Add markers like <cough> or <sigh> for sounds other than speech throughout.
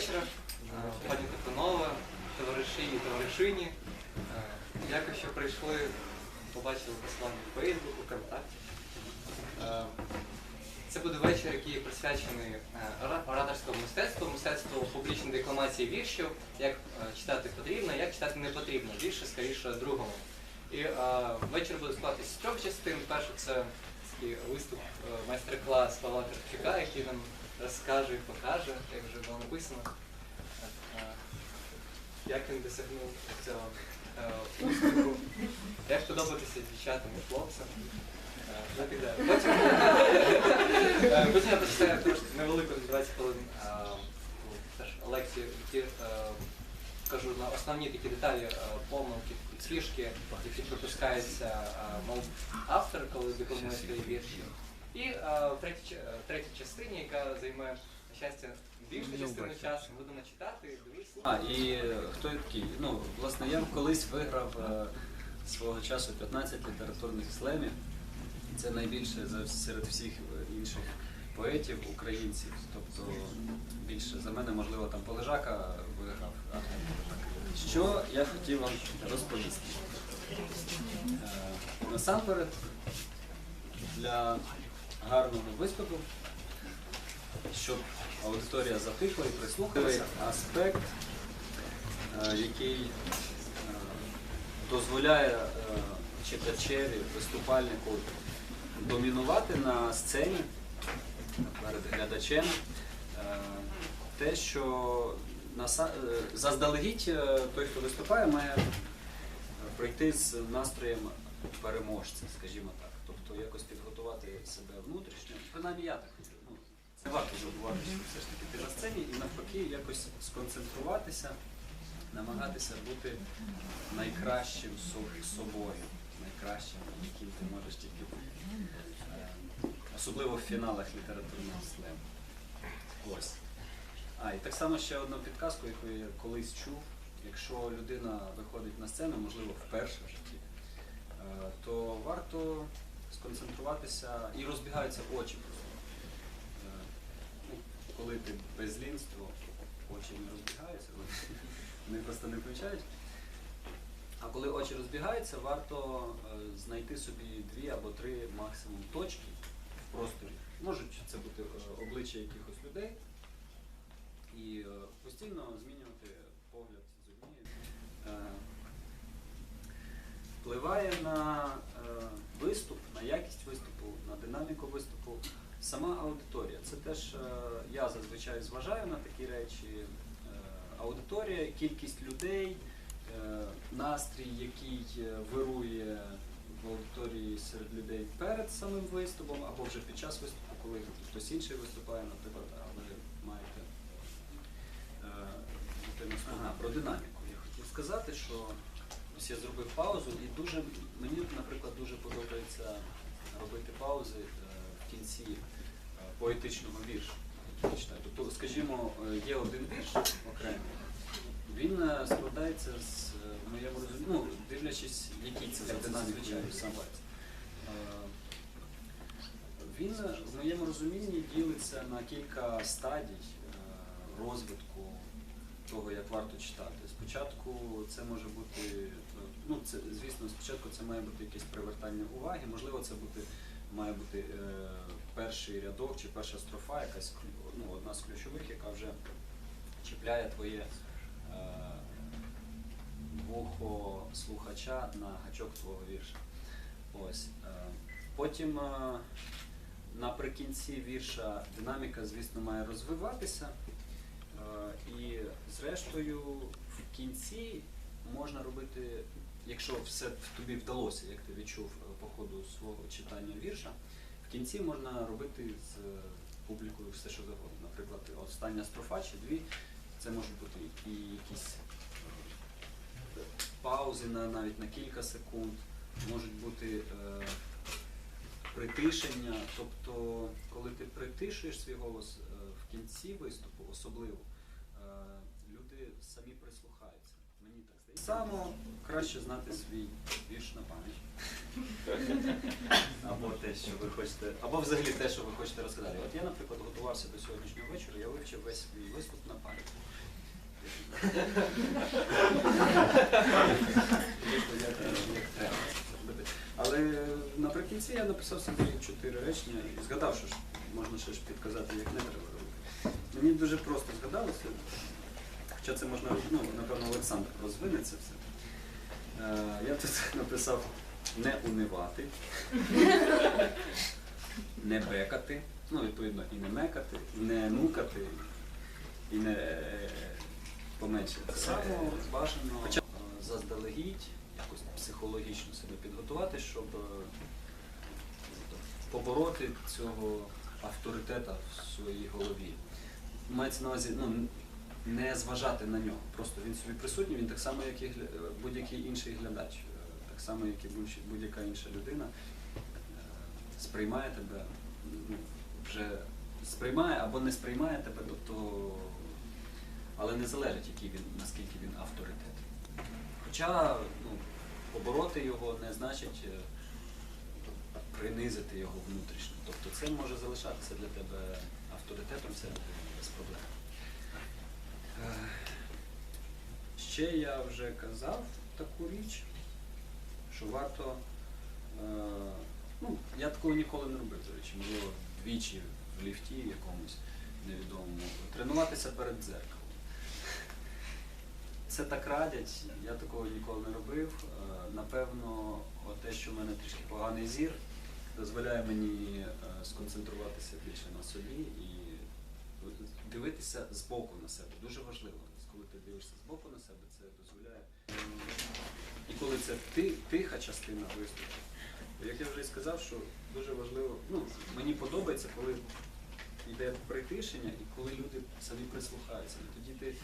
вечора, Е, пані та товариші і товаришині. Е, Дякую, що прийшли, побачили послання в Фейсбуку, ВКонтакті. Е, Це буде вечір, який присвячений е, ораторському мистецтву, мистецтву публічної декламації віршів, як е, читати потрібно, як читати не потрібно. Вірші скоріше другому. І е, вечір буде складатися з трьох частин. Перше це виступ, е, майстер-клас Павла Кравчука, який нам розкаже і покаже, як вже було написано. Е, Як він досягнув цього е, успіху, як подобатися дівчатам і хлопцям. е, ну. Потім, потім я прочитаю трошки невелику 20 хвилин лекцію, які кажу на основні такі деталі, помилки, фішки, які пропускаються мов автор, коли декламує свої вірші. І е, в третій, е, третій частині, яка займає на щастя більшу частину часу, будемо читати, дивитися. А, і хто я такий? Ну, власне, я колись виграв е, свого часу 15 літературних слемів. Це найбільше за серед всіх е, інших поетів, українців. Тобто більше за мене, можливо, там Полежака виграв. а, Полежака. Що я хотів вам розповісти? Е, насамперед, для гарного виступу, щоб аудиторія затихла і прислухалася, аспект, е, який е, дозволяє е, читачеві, виступальнику домінувати на сцені перед глядачем. Те, що заздалегідь той, хто виступає, має прийти з настроєм переможця, скажімо так. Тобто якось підготувати себе внутрішньо. Принаймні я так хотів. Ну, це варто забувати, що все ж таки ти на сцені і навпаки якось сконцентруватися, намагатися бути найкращим собою, найкращим, яким ти можеш тільки бути. Е, Особливо в фіналах літературного слему. Ось. А, і так само ще одну підказку, яку я колись чув. Якщо людина виходить на сцену, можливо, вперше в житті, е, то варто сконцентруватися і розбігаються очі просто. Е, ну, Коли ти без лінства, очі не розбігаються, <laughs> вони- просто не включають. А коли очі розбігаються, варто е, знайти собі дві або три максимум точки в просторі. Можуть це бути е, обличчя якихось людей і постійно змінювати погляд з однієї. Впливає на виступ, на якість виступу, на динаміку виступу сама аудиторія. Це теж е, я зазвичай зважаю на такі речі. Е, Аудиторія, кількість людей, е, настрій, який вирує в аудиторії серед людей перед самим виступом або вже під час виступу, коли хтось інший виступає, наприклад, а ви маєте ага, про динаміку. Я хотів сказати, що ось я зробив паузу і дуже мені, наприклад, дуже подобається робити паузи е, в кінці е, поетичного віршу. Тобто, скажімо, е, є один вірш окремий. Він складається з моєму розумінні, ну, дивлячись, який це за динамікою сам текст. Е, Він в моєму розумінні ділиться на кілька стадій розвитку того, як варто читати. Спочатку це може бути, ну це звісно, спочатку це має бути якесь привертання уваги, можливо, це бути, має бути е, перший рядок чи перша строфа, якась ну, одна з ключових, яка вже чіпляє твоє е, вухо слухача на гачок твого вірша. Ось. Е, потім е, наприкінці вірша динаміка, звісно, має розвиватися. Е, І зрештою в кінці можна робити, якщо все тобі вдалося, як ти відчув е, по ходу свого читання вірша, в кінці можна робити з е, публікою все, що завгодно. Наприклад, остання строфа чи дві, це можуть бути і якісь е, паузи на навіть на кілька секунд, можуть бути е, притишення. Тобто, коли ти притишуєш свій голос в кінці виступу, особливо, е, люди самі прислухаються. Мені так здається. Само краще знати свій вірш на пам'ять. <laughs> Або те, що ви хочете, або взагалі те, що ви хочете розказати. От я, наприклад, готувався до сьогоднішнього вечора, я вивчив весь свій виступ на пам'ять. Але наприкінці я написав собі чотири речення і згадав, що можна ще ж підказати, як не треба робити. Мені дуже просто згадалося, хоча це можна, ну, напевно, Олександр розвине це все. Е, я тут <laughs> написав не унивати, не бекати, ну, відповідно, і не мекати, не нукати, і не е, поменше. Так само бажано хоча е, заздалегідь якось психологічно себе підготувати, щоб е, побороти цього авторитета в своїй голові. Мається на увазі ну, не зважати на нього. Просто він собі присутній, він так само, як і будь-який інший глядач, е, так само, як і будь- будь-яка інша людина, е, сприймає тебе, ну, вже сприймає або не сприймає тебе, тобто, але не залежить, який він, наскільки він авторитет. Хоча ну, побороти його не значить е, принизити його внутрішньо. Тобто це може залишатися для тебе авторитетом всередині без проблем. Е, Ще я вже казав таку річ, що варто. е, Ну, я такого ніколи не робив, до речі, можливо, двічі в ліфті якомусь невідомому. Тренуватися перед дзеркалом. Це так радять, я такого ніколи не робив. Е, Напевно, те, що в мене трішки поганий зір, дозволяє мені сконцентруватися більше на собі і дивитися збоку на себе. Дуже важливо. Коли ти дивишся збоку на себе, це дозволяє. І коли це ти, тиха частина виступу, як я вже і сказав, що дуже важливо, ну, мені подобається, коли йде притишення і коли люди самі прислухаються. І тоді ти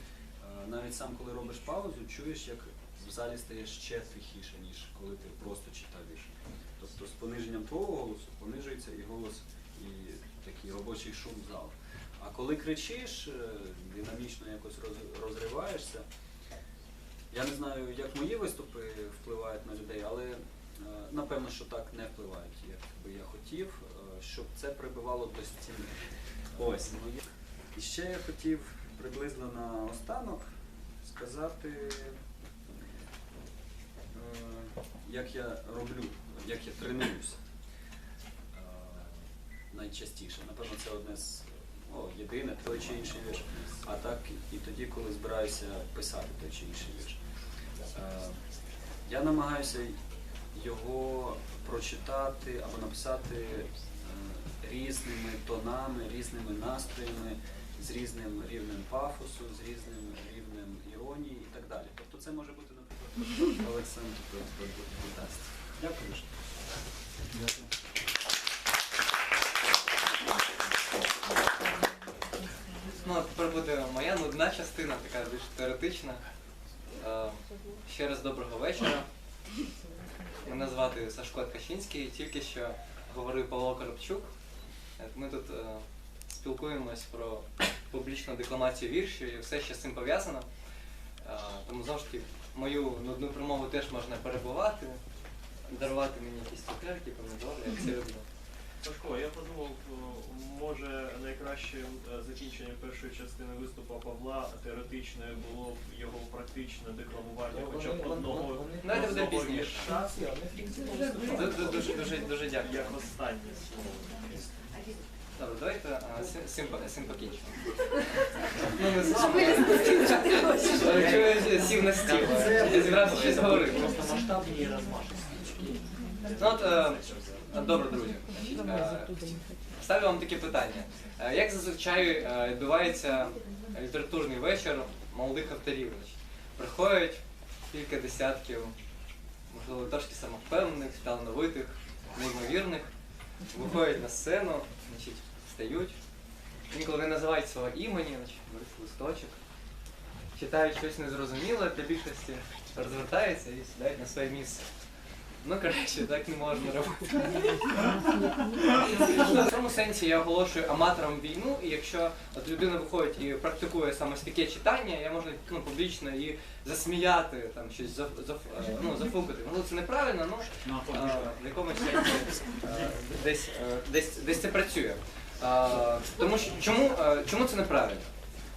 навіть сам, коли робиш паузу, чуєш, як в залі стає ще тихіше, ніж коли ти просто читаєш. Тобто з пониженням твого голосу понижується і голос, і такий робочий шум залу. А коли кричиш, е, динамічно якось розриваєшся, я не знаю, як мої виступи впливають на людей, але е, напевно, що так не впливають, як би я хотів, е, щоб це прибивало до стіни. Ось. ну, І ще я хотів приблизно на останок сказати, як я роблю, як я тренуюся найчастіше. Напевно, це одне з о, єдине той чи інший вірш. А так і тоді, коли збираюся писати той чи інший вірш. Е, Я намагаюся його прочитати або написати е, різними тонами, різними настроями, з різним рівнем пафосу, з різним рівнем іронії і так далі. Тобто це може бути, наприклад, Олександр Будаст. Дякую. дуже. А буде моя нудна частина, така більш теоретична. Е, Ще раз доброго вечора. Мене звати Сашко Ткачинський, тільки що говорив Павло Коробчук. Е, Ми тут е, спілкуємось про публічну декламацію віршів і все, що з цим пов'язано. Тому завжди мою нудну промову теж можна перебувати, дарувати мені якісь цукерки, помідори, як це люблю. Сашко, я подумав, може найкращим е, закінченням першої частини виступу Павла теоретичною було б його практичне декламування хоча б одного, буде пізніше. вірша, Ду- Дуже, дуже, дуже дякую. як останнє слово. Добре, давайте а, сим- симпа- симпатично. Ну, не я сів на стіл? Я зібрався щось говорити. Просто масштабні і розмашисті. Ну от, е, добре, друзі. Е, Ставлю вам таке питання. Е, Як зазвичай е, відбувається літературний вечір молодих авторів? Приходять кілька десятків, можливо, трошки самовпевнених, талановитих, неймовірних, виходять на сцену, значить, встають. Інколи не називають свого імені, значить, листочок, читають щось незрозуміле для більшості, розвертаються і сідають на своє місце. Ну, краще, так не можна робити. <laughs> В цьому сенсі я оголошую аматорам війну, і якщо от людина виходить і практикує саме таке читання, я можу ну, публічно її засміяти, там щось за, за, е, ну, зафукати. Ну це неправильно, ну е, в якомусь сенсі е, десь, е, десь, десь це працює. Е, Тому що чому, е, чому це неправильно?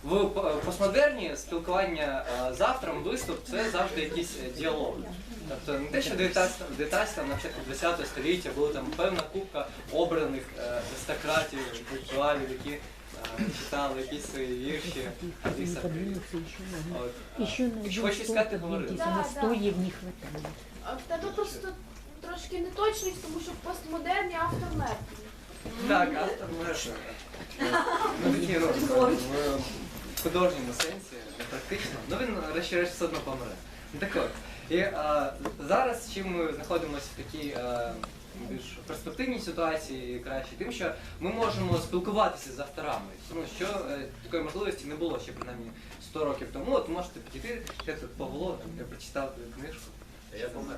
В постмодерні спілкування з автором, виступ це завжди якийсь діалог. Тобто не те, що в 19 19 на початку 20 століття була там певна купка обраних е, аристократів, інтелектуалів, які е, читали якісь свої вірші, Аліса Еще хочеш сказати, говори. на Да, стульев не хватает. А в тебе просто трошки неточність, тому що в постмодерні автор мертвий. Так, автор мертвий. <laughs> Ну такі ну, в художньому сенсі, практично. Ну він решті-решт все одно помре. Ну, Так от. І а, зараз чим ми знаходимося в такій а, більш перспективній ситуації краще, тим, що ми можемо спілкуватися з авторами. Ну що е, такої можливості не було ще принаймні 100 років тому. От можете підійти, я тут Павло, я прочитав твою книжку. Я помер.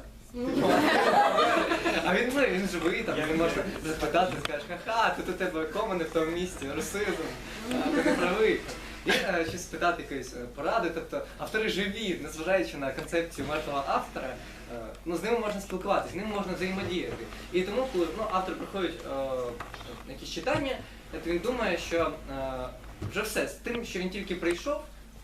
А він ну, він живий, там він може запитати, скажеш, ха-ха, тут у тебе кома не в тому місці, русизм, а, ти не правий. І е, щось спитати якоїсь е, поради, тобто автори живі, незважаючи на концепцію мертвого автора, е, ну з ними можна спілкуватися, з ними можна взаємодіяти. І тому, коли ну, автор приходить якісь читання, то він думає, що вже все, з тим, що він тільки прийшов,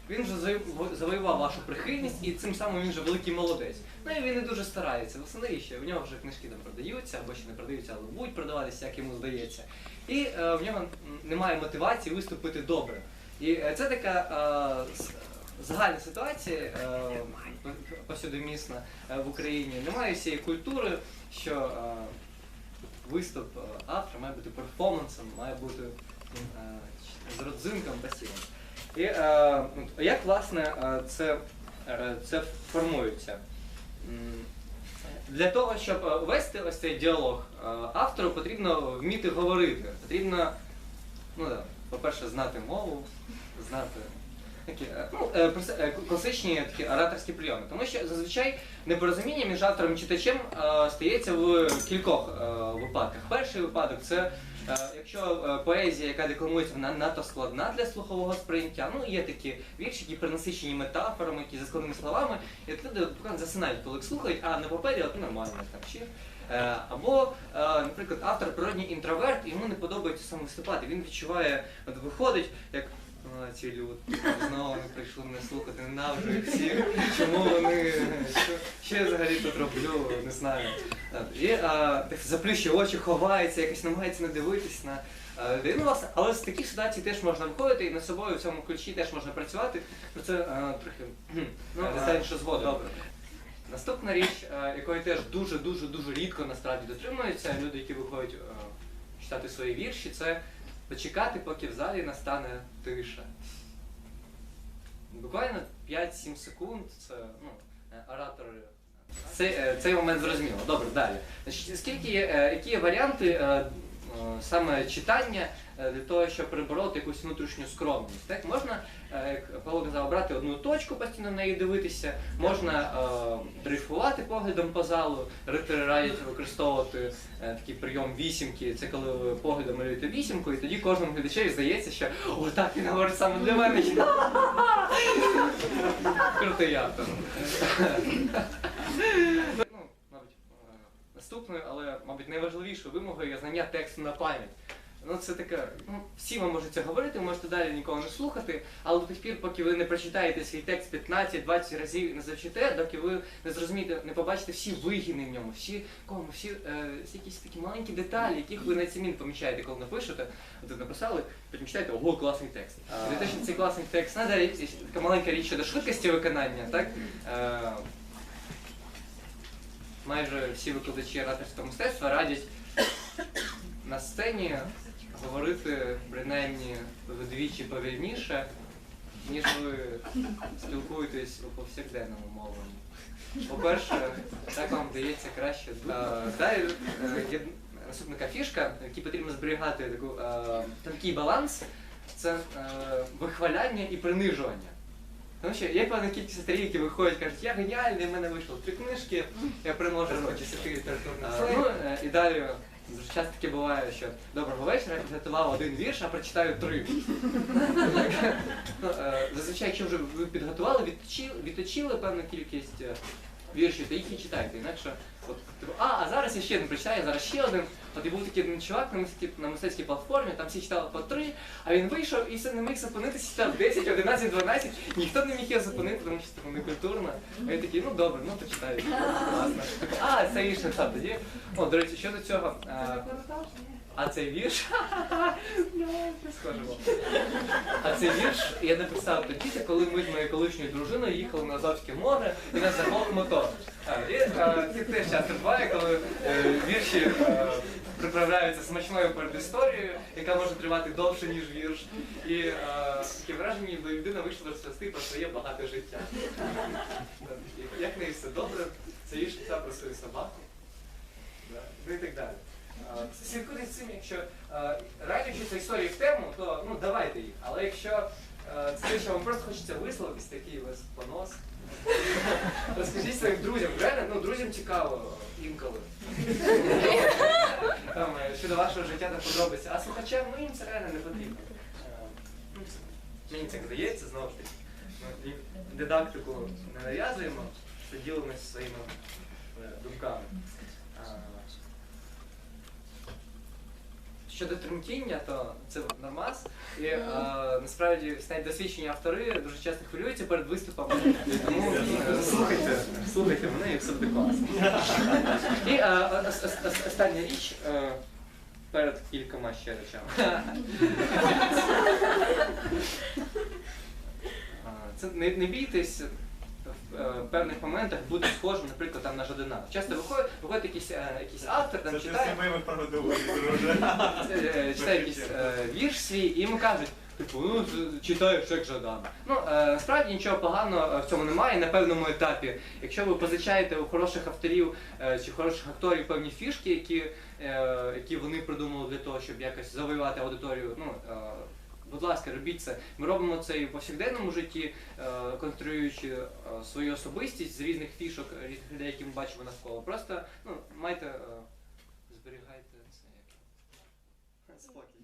він вже завоював вашу прихильність і цим самим він вже великий молодець. Ну і він не дуже старається. Власне, навіщо? В нього вже книжки там продаються, або ще не продаються, але будуть продаватися, як йому здається. І е, в нього немає мотивації виступити добре. І е, це така е, загальна ситуація е, повсюдомісна в Україні. Немає всієї культури, що виступ автора має бути перформансом, має бути з родзинком пасівом. І як власне це, це формується? Для того, щоб вести ось цей діалог, автору потрібно вміти говорити. Потрібно, ну, по-перше, знати мову, знати такі, е, ну, е, е, класичні такі ораторські прийоми. Тому що зазвичай непорозуміння між автором і читачем стається в кількох випадках. Перший випадок це Якщо поезія, яка декламується, вона надто складна для слухового сприйняття, ну є такі вірші, які принасичені метафорами, які за складними словами, і люди засинають, коли їх слухають, а на папері от нормально там чи. Е, Або, е, наприклад, автор природній інтроверт, йому не подобається сам виступати. Він відчуває, от виходить, як «А, ці люди знову не прийшли мене слухати, ненавиджу їх всіх. Чому вони що, що я взагалі тут роблю, не знаю. І а, заплющує очі, ховається, якось намагається не дивитись на а, власне, але з таких ситуацій теж можна виходити і над собою в цьому ключі теж можна працювати. Про це а, трохи Ну, детальніше згодом. Добре. Наступна річ, якої теж дуже дуже рідко насправді дотримуються люди, які виходять читати свої вірші, це почекати, поки в залі настане тиша. Буквально 5-7 секунд це ну, е, оратори. Цей, е, цей момент зрозуміло. Добре, далі. Значить, скільки є, е, які є варіанти е, е, саме читання е, для того, щоб перебороти якусь внутрішню скромність? Так? Можна, е, як Павло казав, брати одну точку, постійно на неї дивитися, можна е, дрейфувати поглядом по залу, ритери радять використовувати е, такий прийом вісімки. Це коли ви поглядом малюєте вісімку, і тоді кожному глядачеві здається, що о, так він говорить саме для мене. <laughs> Крутий автор. Ну, наступною, але, мабуть, найважливішою вимогою є знання тексту на пам'ять. Ну, це таке, ну, всі вам можуть це говорити, ви можете далі нікого не слухати, але до тих пір, поки ви не прочитаєте свій текст 15-20 разів і не завчите, доки ви не зрозумієте, не побачите всі вигини в ньому, всі кому, всі, е, якісь такі маленькі деталі, яких ви самі не помічаєте, коли напишете. От написали, потім читаєте, ого, класний текст. І того, щоб цей класний текст надо така маленька річ щодо швидкості виконання, так? Е, майже всі викладачі ораторського мистецтва радять на сцені говорити принаймні вдвічі повільніше, ніж ви спілкуєтесь у повсякденному мовленні. По-перше, так вам вдається краще. Далі е, є наступна така фішка, в якій потрібно зберігати таку, е, тонкий баланс, це е, вихваляння і принижування. Тому що є певна кількість авторів, які виходять, кажуть, я геніальний, в мене вийшло три книжки, я приношу чотири літературних Ну, е, і далі дуже часто таке буває, що доброго вечора, я підготував один вірш, а прочитаю три. <laughs> Ну, е, Зазвичай, якщо вже ви підготували, відточили, певну кількість е, віршів, то їх і читайте. Інакше, от, типу, а, а зараз я ще один прочитаю, зараз ще один. От і був такий один чувак на мистецькій, на мистецькій платформі, там всі читали по три, а він вийшов і все не міг зупинитися, читав 10, 11, 12, ніхто не міг його зупинити, тому що типу, не культурно. А він такий, ну добре, ну почитаю. Класно. А, це вірш написав тоді. О, до речі, щодо цього. е, а цей вірш. <laughs> Ну, схоже було. А цей вірш я написав тоді, коли ми з моєю колишньою дружиною їхали на Азовське море і нас заглох мотор. А, І е, це теж часто буває, коли е, вірші е, приправляються смачною передісторією, яка може тривати довше, ніж вірш. І е, таке враження, ніби людина вийшла розповісти про своє багате життя. Як неї все добре, це вірш писав про свою собаку. Ну і так далі. Слідкуйте з цим, якщо е, вчиться історії в тему, то ну давайте їх. Але якщо е, це що вам просто хочеться висловитись, такий у вас понос, розкажіть своїм друзям. Реально, ну друзям цікаво інколи. <laughs> Там, е, щодо вашого життя та подробиці. А слухачам, ну їм це реально не потрібно. Е, ну, це- здається, знову ж таки. Ми дидактику не нав'язуємо, що ділимося своїми е, думками. А, Щодо тремтіння, то це нормас. І е, насправді навіть досвідчені автори дуже часто хвилюються перед виступом. Тому е, слухайте, слухайте мене і все буде класно. І е, ос- ос- ос- остання річ е, перед кількома ще речами. <laughs> Е, Це не, не бійтесь в е, певних моментах бути схожим, наприклад, там на Жадана. Часто виходить, виходить якийсь, е, якийсь автор, там Це ти читає. сімейних прогодував, друже. <laughs> Е, читає якийсь е, вірш свій, і йому кажуть, типу, ну з- читаєш як Жадан. Ну е, насправді нічого поганого в цьому немає на певному етапі. Якщо ви позичаєте у хороших авторів е, чи хороших акторів певні фішки, які, е, які вони придумали для того, щоб якось завоювати аудиторію. Ну, е, Будь ласка, робіть це. Ми робимо це і в повсякденному житті, е, конструюючи е, свою особистість з різних фішок, різних людей, які ми бачимо навколо. Просто ну, майте, е, зберігайте це як спокій.